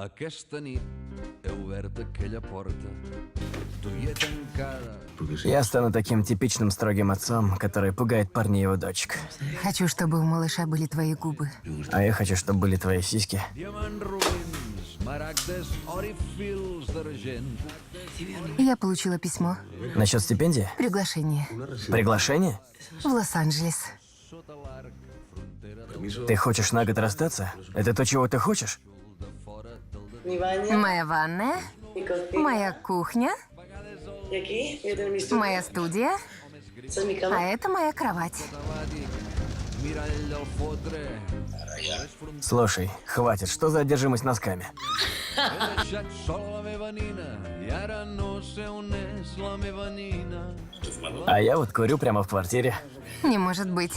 Aquesta nit he obert aquella porta. Tu hi he tancada. Я стану таким типичным строгим отцом, который пугает парней его дочек. Хочу, чтобы у малыша были твои губы. А я хочу, чтобы были твои сиськи. Maragdes, fils d'argent. Я получила письмо. Насчет стипендии? Приглашение. Приглашение? В Лос-Анджелес. Ты хочешь на год расстаться? Это то, чего ты хочешь? Моя ванная, моя кухня, моя студия, а это моя кровать. Слушай, хватит, что за одержимость носками? А я вот курю прямо в квартире. Не может быть.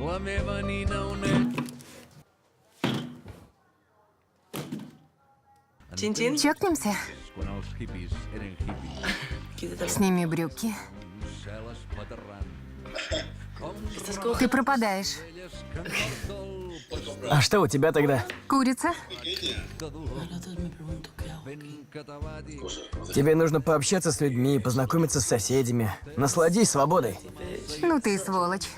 La meva nina és... Chin-chin. Чокнемся? Сними брюки. Ты пропадаешь. А что у тебя тогда? Курица? Тебе нужно пообщаться с людьми, познакомиться с соседями. Насладись свободой. Ну ты и сволочь.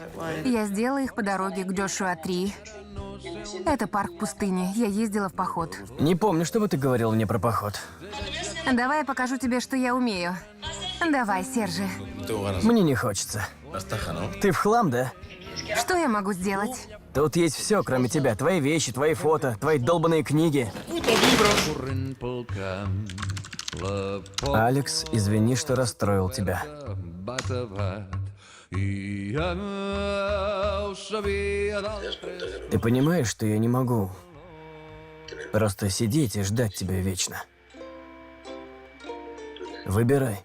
Я сделала их по дороге к Джошуа 3. Это парк пустыни. Я ездила в поход. Не помню, чтобы ты говорил мне про поход. Давай я покажу тебе, что я умею. Давай, Сержи. Мне не хочется. Ты в хлам, да? Что я могу сделать? Тут есть все, кроме тебя. Твои вещи, твои фото, твои долбанные книги. Алекс, извини, что расстроил тебя. Ты понимаешь, что я не могу просто сидеть и ждать тебя вечно. Выбирай.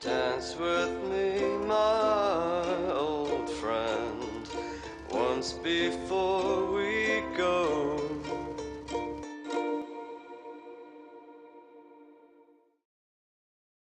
Dance with me, my old friend. Once before we go,